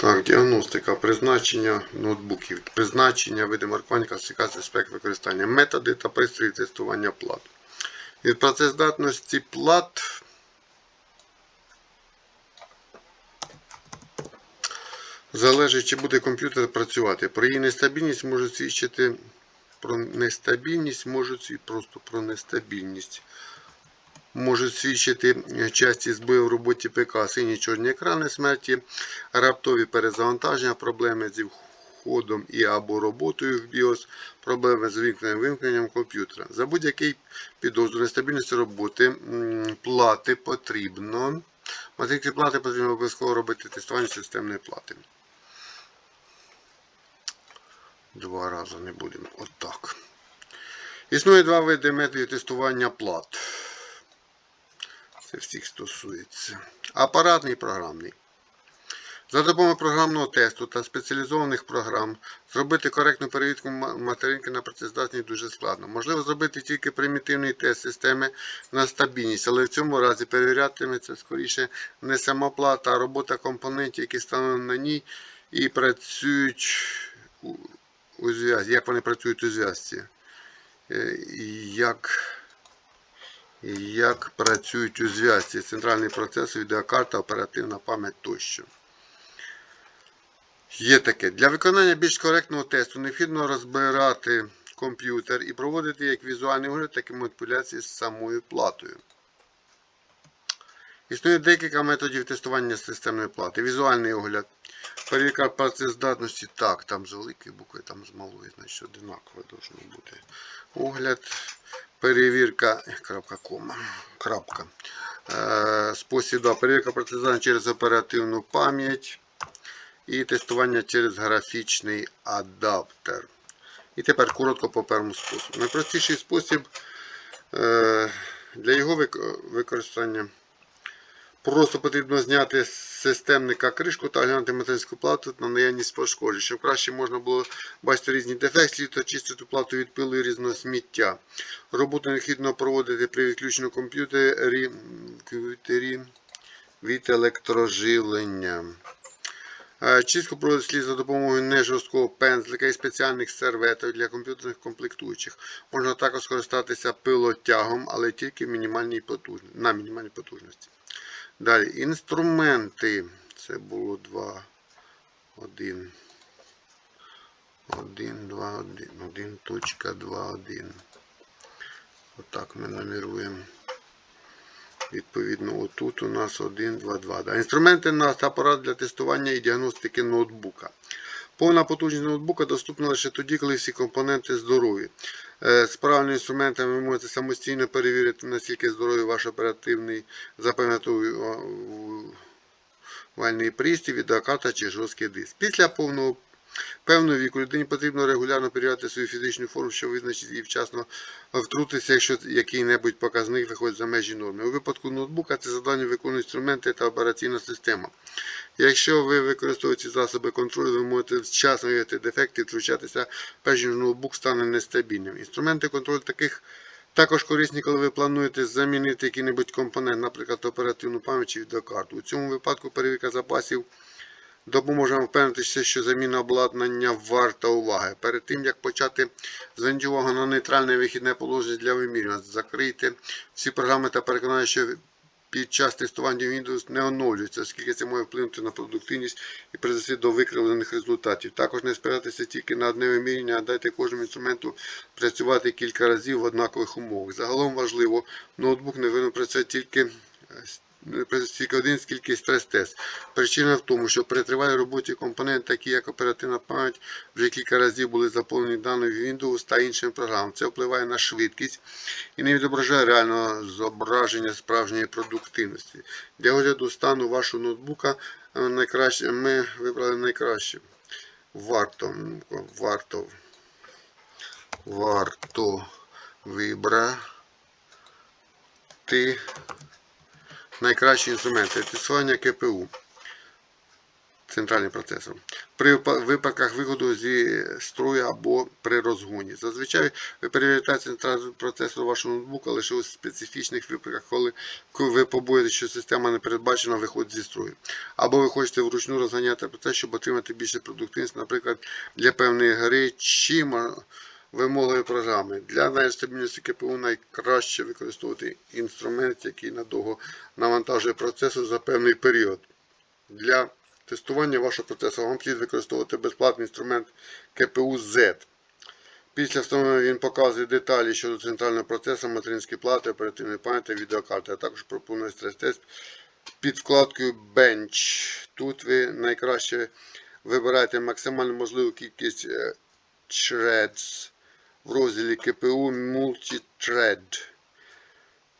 Так, діагностика, призначення ноутбуків, призначення, види маркування, класифікація спек використання, методи та пристрої тестування плат. Від працездатності плат залежить, чи буде комп'ютер працювати. Про її нестабільність можуть свідчити про нестабільність, можуть свід- просто про нестабільність. Можуть свідчити часті збої в роботі ПК, сині чорні екрани смерті, раптові перезавантаження, проблеми зі входом і або роботою в BIOS, проблеми з вимкненням вимкненням комп'ютера. За будь-який підозру нестабільності роботи плати потрібно. Матрикці плати потрібно обов'язково робити тестування системної плати. Два рази не будемо. Отак. Існує два види методів тестування плат. Це всіх стосується. Апаратний програмний. За допомогою програмного тесту та спеціалізованих програм зробити коректну перевірку материнки на працездатність дуже складно. Можливо зробити тільки примітивний тест системи на стабільність, але в цьому разі перевірятиметься скоріше не сама плата, а робота компонентів, які встановлені на ній і працюють у, у зв'язці. Як вони працюють у зв'язці. Е, Як як працюють у зв'язці центральний процес, відеокарта, оперативна пам'ять тощо. Є таке. Для виконання більш коректного тесту необхідно розбирати комп'ютер і проводити як візуальний огляд, так і маніпуляції з самою платою. Існує декілька методів тестування системної плати. Візуальний огляд. Перевірка працездатності. Так, там з великої букви, там з малої, значить одинаково должно бути. Огляд. Перевірка. Крапка кома. Крапка. Е, спосіб 2. Перевірка працездатності через оперативну пам'ять. І тестування через графічний адаптер. І тепер коротко по першому способу. Найпростіший спосіб е, для його використання. Просто потрібно зняти з системника кришку та глянути материнську плату на наявність пошкоджень, щоб краще можна було бачити різні дефекти, слід очистити плату від пилу і різного сміття. Роботу необхідно проводити при відключеному комп'ютері комп'ютері від електроживлення. Е, Чистку проводить слід за допомогою нежорсткого пензлика і спеціальних серветок для комп'ютерних комплектуючих. Можна також скористатися пилотягом, але тільки мінімальній потужності, на мінімальній потужності. Далі, інструменти. Це було 2, 1. 1, 2, 1. 1, 2, 1. Отак ми номеруємо. Відповідно, отут у нас 1, 2, 2. Да. Інструменти на апарат для тестування і діагностики ноутбука. Повна потужність ноутбука доступна лише тоді, коли всі компоненти здорові. Е, З правильними інструментами ви можете самостійно перевірити, наскільки здоровий ваш оперативний запам'ятовувальний пристрій, відеокарта чи жорсткий диск. Після повного певного віку людині потрібно регулярно перевіряти свою фізичну форму, щоб визначити і вчасно втрутитися, якщо який-небудь показник виходить за межі норми. У випадку ноутбука це завдання виконують інструменти та операційна система. Якщо ви використовуєте засоби контролю, ви можете вчасно виявити дефекти втручатися, перш ніж ноутбук стане нестабільним. Інструменти контролю таких також корисні, коли ви плануєте замінити який-небудь компонент, наприклад, оперативну пам'ять чи відеокарту. У цьому випадку перевірка запасів допоможе вам впевнитися, що заміна обладнання варта уваги. Перед тим, як почати, зверніть на нейтральне вихідне положення для вимірювання. Закрийте всі програми та переконайте, що під час тестування Windows не оновлюється, оскільки це може вплинути на продуктивність і призвести до викривлених результатів. Також не спиратися тільки на одне вимірювання, а дайте кожному інструменту працювати кілька разів в однакових умовах. Загалом важливо, ноутбук не повинен працювати тільки тільки стрес-тест. Причина в тому, що при тривалій роботі компоненти, такі як оперативна пам'ять, вже кілька разів були заповнені даними Windows та іншими програмами. Це впливає на швидкість і не відображає реального зображення справжньої продуктивності. Для огляду стану вашого ноутбука е, найкраще, ми вибрали найкраще. Варто, варто, варто вибрати найкращі інструменти. Тестування КПУ. центральним процесором. При випадках виходу зі строю або при розгоні. Зазвичай ви перевіряєте центральний процесор вашого ноутбука лише у специфічних випадках, коли ви побоїтеся, що система не передбачена виходить зі строю. Або ви хочете вручну розганяти процес, щоб отримати більше продуктивність, наприклад, для певної гри чи вимогою програми. Для найстабільності КПУ найкраще використовувати інструмент, який надовго навантажує процесор за певний період. Для тестування вашого процесора вам слід використовувати безплатний інструмент КПУ Z. Після встановлення він показує деталі щодо центрального процесу, материнської плати, оперативної пам'яті, відеокарти, а також пропонує стрес-тест під вкладкою Bench. Тут ви найкраще вибираєте максимально можливу кількість е, threads в розділі КПУ Multithread.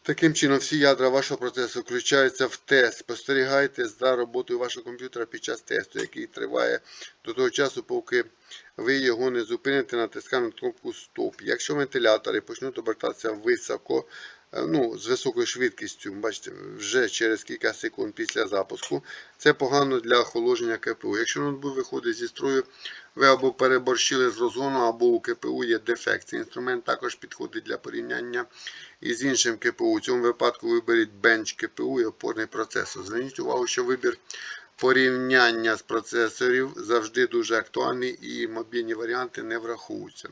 Таким чином, всі ядра вашого процесу включаються в тест. Спостерігайте за роботою вашого комп'ютера під час тесту, який триває до того часу, поки ви його не зупините, натискаємо кнопку Стоп. Якщо вентилятори почнуть обертатися високо, е, ну, з високою швидкістю, бачите, вже через кілька секунд після запуску, це погано для охолодження КПУ. Якщо ноутбук виходить зі строю, ви або переборщили з розгону, або у КПУ є дефект. Цей інструмент також підходить для порівняння із іншим КПУ. У цьому випадку виберіть бенч КПУ і опорний процесор. Зверніть увагу, що вибір порівняння з процесорів завжди дуже актуальний і мобільні варіанти не враховуються.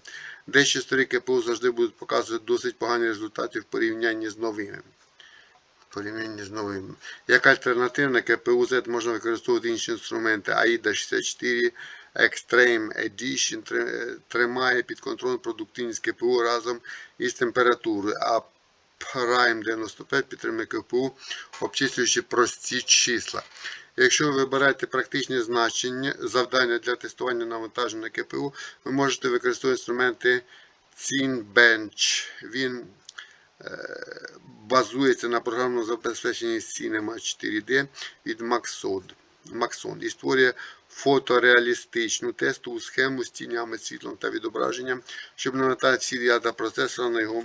Дещо старі КПУ завжди будуть показувати досить погані результати в порівнянні з новими. В порівнянні з новими. Як альтернативне КПУ Z можна використовувати інші інструменти. AIDA 64 Extreme Edition тримає під контролем продуктивність КПУ разом із температурою, а Prime 95 підтримує КПУ, обчислюючи прості числа. Якщо ви вибираєте практичні значення завдання для тестування навантаження КПУ, ви можете використовувати інструменти Cinebench. Він базується на програмному забезпеченні Cinema 4D від Maxon. Maxon і створює фотореалістичну тестову схему з тінями, світлом та відображенням, щоб навантажити всі ядра процесора на його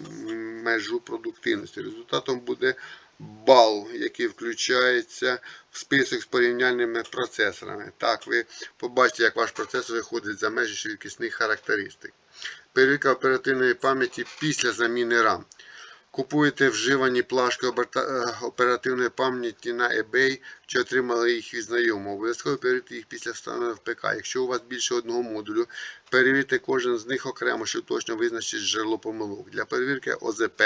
межу продуктивності. Результатом буде бал, який включається в список з порівняльними процесорами. Так, ви побачите, як ваш процесор виходить за межі швидкісних характеристик. Перевірка оперативної пам'яті після заміни RAM. Купуєте вживані плашки е, оперативної пам'яті на eBay чи отримали їх від знайомого. Обов'язково перевірте їх після встановлення в ПК. Якщо у вас більше одного модулю, перевірте кожен з них окремо, щоб точно визначити джерело помилок. Для перевірки ОЗП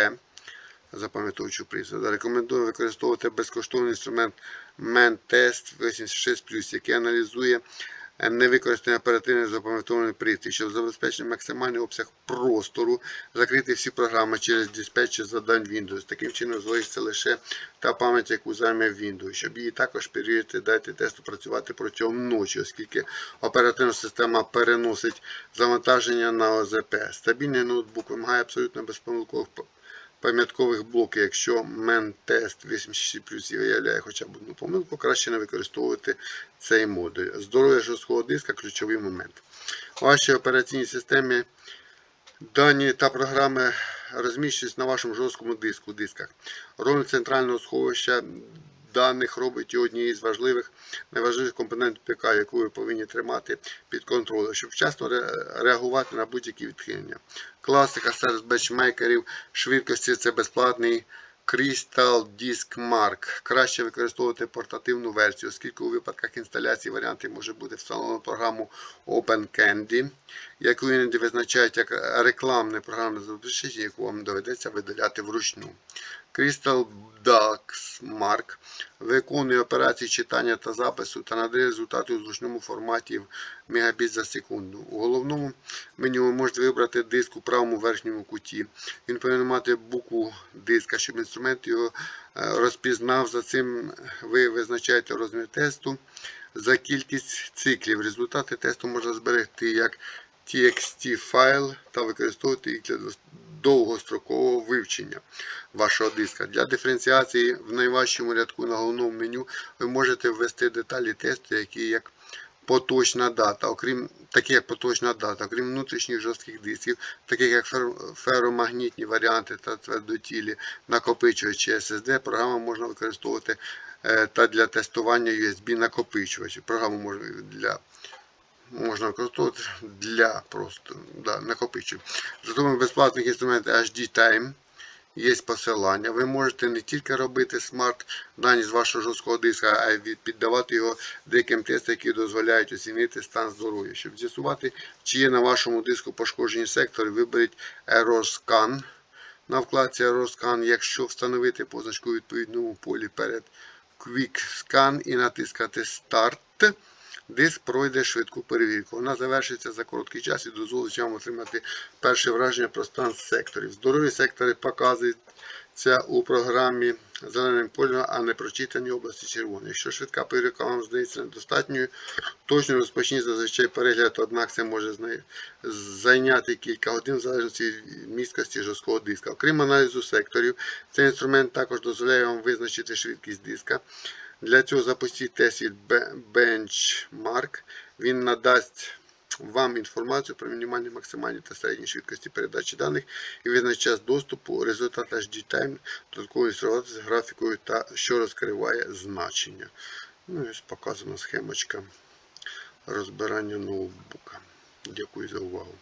запам'ятовуючу присуду. Рекомендую використовувати безкоштовний інструмент ManTest 86+, який аналізує е, невикористаний оперативний запам'ятований пристрій, щоб забезпечити максимальний обсяг простору, закрити всі програми через диспетчер завдань Windows. Таким чином залишиться лише та пам'ять, яку займе Windows. Щоб її також перевірити, дайте тесту працювати протягом ночі, оскільки оперативна система переносить завантаження на ОЗП. Стабільний ноутбук вимагає абсолютно безпомилкових пам'яткових блоків. Якщо мен-тест 86 виявляє хоча б одну помилку, краще не використовувати цей модуль. Здоров'я жорсткого диска ключовий момент. У вашій операційній системі дані та програми розміщуються на вашому жорсткому диску дисках. Роль центрального сховища даних робить його однією з важливих найважливіших компонентів ПК, яку ви повинні тримати під контролем, щоб вчасно реагувати на будь-які відхилення. Класика серед бенчмейкерів швидкості це безплатний Crystal Disk Mark. Краще використовувати портативну версію, оскільки у випадках інсталяції варіанти може бути встановлено програму OpenCandy, яку іноді визначають як рекламне програмне забезпечення, яку вам доведеться видаляти вручну. Crystal Dux Mark виконує операції читання та запису та надає результати у зручному форматі в мегабіт за секунду. У головному меню ви можете вибрати диск у правому верхньому куті. Він повинен мати букву диска, щоб інструмент його е, розпізнав. За цим ви визначаєте розмір тесту за кількість циклів. Результати тесту можна зберегти як TXT файл та використовувати їх для довгострокового вивчення вашого диска. Для диференціації в найважчому рядку на головному меню ви можете ввести деталі тесту, які як поточна дата, окрім такі як поточна дата, окрім внутрішніх жорстких дисків, таких як фер- феромагнітні варіанти та твердотілі накопичувачі SSD, програму можна використовувати е, та для тестування USB накопичувачів. Програму можна для можна використовувати для просто да, накопичів. Зато безплатних інструментів HD Time. Є посилання. Ви можете не тільки робити смарт дані з вашого жорсткого диска, а й піддавати його деяким тестам, які дозволяють оцінити стан здоров'я. Щоб з'ясувати, чи є на вашому диску пошкоджені сектори, виберіть Error Scan. на вкладці Error Scan. Якщо встановити позначку у відповідному полі перед Quick Scan і натискати Start, диск пройде швидку перевірку. Вона завершиться за короткий час і дозволить вам отримати перше враження про стан секторів. Здорові сектори показуються у програмі зеленим кольором, а не прочитані області червоні. Якщо швидка перевірка вам здається недостатньою, точно розпочніть зазвичай перегляд, однак це може зайняти кілька годин в залежності від місткості жорсткого диска. Окрім аналізу секторів, цей інструмент також дозволяє вам визначити швидкість диска. Для цього запустіть тест від Benchmark. Він надасть вам інформацію про мінімальні, максимальні та середні швидкості передачі даних і визначить час доступу, результат HD Time, додаткової з графікою та що розкриває значення. Ну ось показана схемочка розбирання ноутбука. Дякую за увагу.